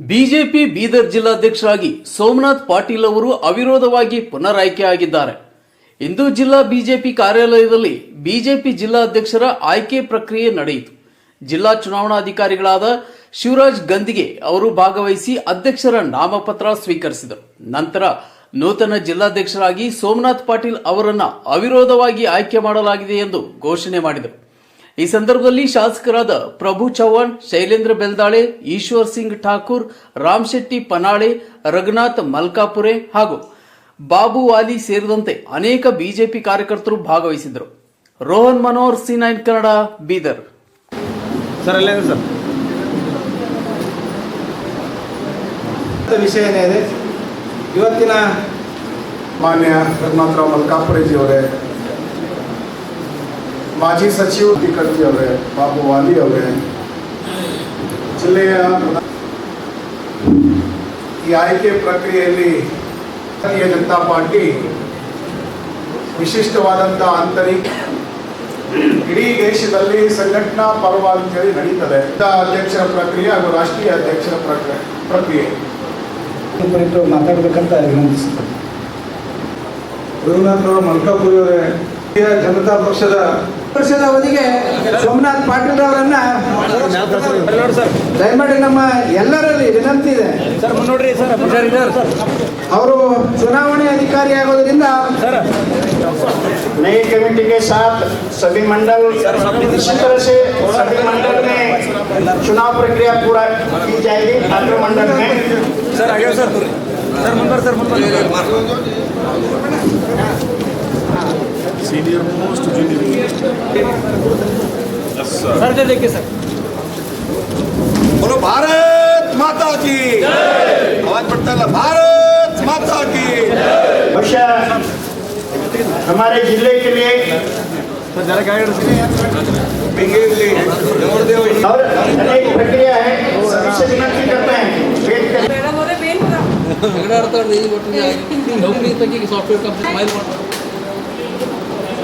BJP Bidar ಜಿಲ್ಲಾಧ್ಯಕ್ಷರಾಗಿ ಸೋಮನಾಥ್ ಪಾಟೀಲ್ ಅವರು ಅವಿರೋಧವಾಗಿ ಪುನರಾಯ್ಕೆಯಾಗಿದ್ದಾರೆ ಇಂದು ಜಿಲ್ಲಾ ಬಿಜೆಪಿ ಕಾರ್ಯಾಲಯದಲ್ಲಿ ಬಿಜೆಪಿ ಜಿಲ್ಲಾಧ್ಯಕ್ಷರ ಆಯ್ಕೆ ಪ್ರಕ್ರಿಯೆ ನಡೆಯಿತು. ಜಿಲ್ಲಾ ಚುನಾವಣಾಧಿಕಾರಿಗಳಾದ ಶಿವರಾಜ್ ಗಂದಿಗೆ ಅವರು ಭಾಗವಹಿಸಿ ಅಧ್ಯಕ್ಷರ ನಾಮಪತ್ರ ಸ್ವೀಕರಿಸಿದರು. ನಂತರ ನೂತನ ಜಿಲ್ಲಾಧ್ಯಕ್ಷರಾಗಿ ಸೋಮನಾಥ್ ಪಾಟೀಲ್ ಅವರನ್ನು ಅವಿರೋಧವಾಗಿ ಆಯ್ಕೆ ಮಾಡಲಾಗಿದೆ ಎಂದು ಘೋಷಣೆ ಮಾಡಿದರು. ಈ ಸಂದರ್ಭದಲ್ಲಿ ಶಾಸಕರಾದ ಪ್ರಭು ಚವ್ಹಾಣ್ ಶೈಲೇಂದ್ರ ಬೆಲ್ದಾಳೆ ಈಶ್ವರ್ ಸಿಂಗ್ ಠಾಕೂರ್ ರಾಮ್ ಶೆಟ್ಟಿ ಪನಾಳೆ ರಘುನಾಥ್ ಮಲ್ಕಾಪುರೆ ಹಾಗೂ ಬಾಬು ವಾಲಿ ಸೇರಿದಂತೆ ಅನೇಕ ಬಿಜೆಪಿ ಕಾರ್ಯಕರ್ತರು ಭಾಗವಹಿಸಿದ್ದರು. Rohan Manohar C nine Kannada Bidar. Sir ವಿಷಯ ಏನಿದೆ? ಇವತ್ತಿನ ಮಾನ್ಯ ರಘುನಾಥರಾವ್ ಮಲ್ಕಾಪುರೇಜಿ ಅವರೇ ಮಾಜಿ ಸಚಿವ ತಿಕರ್ಜಿ ಅವರೇ, ಬಾಬು ವಾಲಿ ಅವರೇ. ಜಿಲ್ಲೆಯ ಈ ಆಯ್ಕೆ ಪ್ರಕ್ರಿಯೆಯಲ್ಲಿ ಭಾರತೀಯ ಜನತಾ ಪಾರ್ಟಿ ವಿಶಿಷ್ಟವಾದಂಥ ಆಂತರಿಕ ಇಡೀ ದೇಶದಲ್ಲಿ ಸಂಘಟನಾ ಪರ್ವ ಅಂತೇಳಿ ನಡೀತದೆ ಅಧ್ಯಕ್ಷರ ಪ್ರಕ್ರಿಯೆ ಹಾಗೂ ರಾಷ್ಟ್ರೀಯ ಅಧ್ಯಕ್ಷರ ಪ್ರಕ್ರಿಯೆ. ಕುರಿತು ಮಾತಾಡಬೇಕಂತ ವಿನಂತಿಸುತ್ತೇನೆ ರಘುನಾಥರಾವ್ ಮಲ್ಕಾಪುರಿ ಅವರೇ ಜನತಾ ಪಕ್ಷದ ವರ್ಷದ ಅವಧಿಗೆ ಸೋಮನಾಥ್ ಪಾಟೀಲ್ ಅವರನ್ನ ದಯಮಾಡಿ ನಮ್ಮ ಎಲ್ಲರಲ್ಲಿ ವಿನಂತಿ ಇದೆ ಸರ್ ಮುನ್ನೋಡ್ರಿ ಸರ್ ಸರ್ ಅವರು ಚುನಾವಣೆ ಅಧಿಕಾರಿ ಆಗೋದ್ರಿಂದ नई कमेटी के साथ सभी मंडल इसी तरह से सभी मंडल में चुनाव प्रक्रिया पूरा की जाएगी ठाकुर मंडल में senior most junior sir Yes, दे देखिए सर। बोलो भारत माता की। आवाज़ पड़ता है भारत माता की। भविष्य हमारे ज़िले के लिए और अनेक प्रक्रिया है सबसे विनती करते हैं। वेट करें सगळ्या अडथळ कंपनी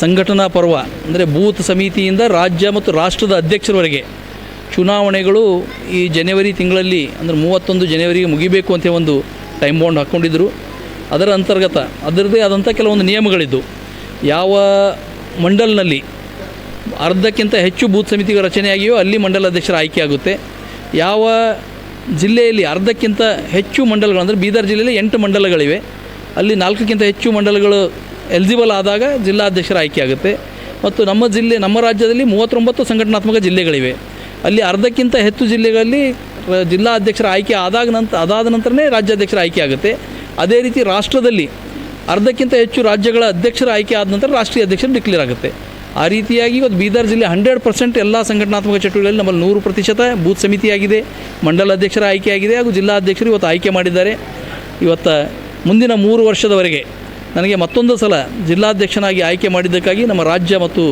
ಸಂಘಟನಾ ಪರ್ವ, ಅಂದರೆ ಬೂತ್ ಸಮಿತಿಯಿಂದ ರಾಜ್ಯ ಮತ್ತು ರಾಷ್ಟ್ರದ ಅಧ್ಯಕ್ಷರವರೆಗೆ ಚುನಾವಣೆಗಳು ಈ ಜನವರಿ ತಿಂಗಳಲ್ಲಿ, ಅಂದರೆ ಮೂವತ್ತೊಂದು ಜನವರಿಗೆ ಮುಗಿಬೇಕು ಅಂತ ಒಂದು ಟೈಮ್ ಬೌಂಡ್ ಹಾಕ್ಕೊಂಡಿದ್ದರು ಅದರ ಅಂತರ್ಗತ, ಅದರದ್ದೇ ಆದಂಥ ಕೆಲವೊಂದು ನಿಯಮಗಳಿದ್ದು. ಯಾವ ಮಂಡಲ್ನಲ್ಲಿ ಅರ್ಧಕ್ಕಿಂತ ಹೆಚ್ಚು ಬೂತ್ ಸಮಿತಿಗಳ ರಚನೆಯಾಗಿಯೋ ಅಲ್ಲಿ ಮಂಡಲ ಅಧ್ಯಕ್ಷರ ಆಯ್ಕೆ ಆಗುತ್ತೆ. ಯಾವ ಜಿಲ್ಲೆಯಲ್ಲಿ ಅರ್ಧಕ್ಕಿಂತ ಹೆಚ್ಚು ಮಂಡಲಗಳು ಅಂದರೆ ಬೀದರ್ ಜಿಲ್ಲೆಯಲ್ಲಿ ಎಂಟು ಮಂಡಲಗಳಿವೆ. ಅಲ್ಲಿ ನಾಲ್ಕಕ್ಕಿಂತ ಹೆಚ್ಚು ಮಂಡಲಗಳು ಎಲಿಜಿಬಲ್ ಆದಾಗ ಜಿಲ್ಲಾಧ್ಯಕ್ಷರ ಆಯ್ಕೆ ಆಗುತ್ತೆ ಮತ್ತು ನಮ್ಮ ಜಿಲ್ಲೆ, ನಮ್ಮ ರಾಜ್ಯದಲ್ಲಿ ಮೂವತ್ತೊಂಬತ್ತು ಸಂಘಟನಾತ್ಮಕ ಜಿಲ್ಲೆಗಳಿವೆ. ಅಲ್ಲಿ ಅರ್ಧಕ್ಕಿಂತ ಹೆಚ್ಚು ಜಿಲ್ಲೆಗಳಲ್ಲಿ ಜಿಲ್ಲಾಧ್ಯಕ್ಷರ ಆಯ್ಕೆ ಆದಾಗ ನಂತರ ಅದಾದ ನಂತರನೇ ರಾಜ್ಯಾಧ್ಯಕ್ಷರ ಆಯ್ಕೆ ಆಗುತ್ತೆ ಅದೇ ರೀತಿ ರಾಷ್ಟ್ರದಲ್ಲಿ ಅರ್ಧಕ್ಕಿಂತ ಹೆಚ್ಚು ರಾಜ್ಯಗಳ ಅಧ್ಯಕ್ಷರ ಆಯ್ಕೆ ಆದ ನಂತರ ರಾಷ್ಟ್ರೀಯ ಅಧ್ಯಕ್ಷರು ಡಿಕ್ಲೇರ್ ಆಗುತ್ತೆ. ಆ ರೀತಿಯಾಗಿ ಇವತ್ತು ಬೀದರ್ ಜಿಲ್ಲೆ ಹಂಡ್ರೆಡ್ ಪರ್ಸೆಂಟ್ ಎಲ್ಲ ಸಂಘಟನಾತ್ಮಕ ಚಟುವಟಿಕೆಗಳಲ್ಲಿ ನಮ್ಮಲ್ಲಿ ನೂರು ಪ್ರತಿಶತ ಬೂತ್ ಸಮಿತಿಯಾಗಿದೆ. ಮಂಡಲ ಅಧ್ಯಕ್ಷರ ಆಯ್ಕೆಯಾಗಿದೆ ಹಾಗೂ ಜಿಲ್ಲಾಧ್ಯಕ್ಷರು ಇವತ್ತು ಆಯ್ಕೆ ಮಾಡಿದ್ದಾರೆ. ಇವತ್ತು ಮುಂದಿನ ಮೂರು ವರ್ಷದವರೆಗೆ ನನಗೆ ಮತ್ತೊಂದು ಸಲ ಜಿಲ್ಲಾಧ್ಯಕ್ಷನಾಗಿ ಆಯ್ಕೆ ಮಾಡಿದ್ದಕ್ಕಾಗಿ ನಮ್ಮ ರಾಜ್ಯ ಮತ್ತು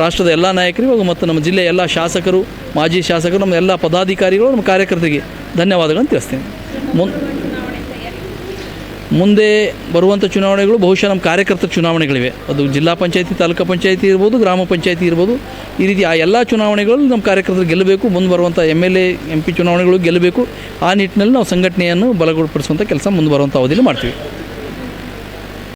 ರಾಷ್ಟ್ರದ ಎಲ್ಲ ಹಾಗೂ ಮತ್ತು ನಮ್ಮ ಜಿಲ್ಲೆಯ ಎಲ್ಲ ಶಾಸಕರು, ಮಾಜಿ ಶಾಸಕರು, ನಮ್ಮ ಎಲ್ಲ ಪದಾಧಿಕಾರಿಗಳು, ನಮ್ಮ ಕಾರ್ಯಕರ್ತರಿಗೆ ಧನ್ಯವಾದಗಳನ್ನು ತಿಳಿಸ್ತೇನೆ. ಮುನ್, ಮುಂದೆ ಬರುವಂಥ ಚುನಾವಣೆಗಳು ಬಹುಶಃ ನಮ್ಮ ಕಾರ್ಯಕರ್ತರ ಚುನಾವಣೆಗಳಿವೆ. ಅದು ಜಿಲ್ಲಾ ಪಂಚಾಯತಿ, ತಾಲೂಕು ಪಂಚಾಯತಿ ಇರ್ಬೋದು, ಗ್ರಾಮ ಪಂಚಾಯತಿ ಇರ್ಬೋದು. ಈ ರೀತಿ ಆ ಎಲ್ಲ ಚುನಾವಣೆಗಳಲ್ಲಿ ನಮ್ಮ ಕಾರ್ಯಕರ್ತರು ಗೆಲ್ಲಬೇಕು, ಮುಂದೆ ಬರುವಂಥ M L A, M P ಚುನಾವಣೆಗಳು ಗೆಲ್ಲಬೇಕು. ಆ ನಿಟ್ಟಿನಲ್ಲಿ ನಾವು ಸಂಘಟನೆಯನ್ನು ಬಲಗೊಳಪಡಿಸುವಂಥ ಕೆಲಸ ಮುಂದೆ ಬರುವಂಥ ಅವಧಿಯಲ್ಲಿ ಮಾಡ್ತೀವಿ.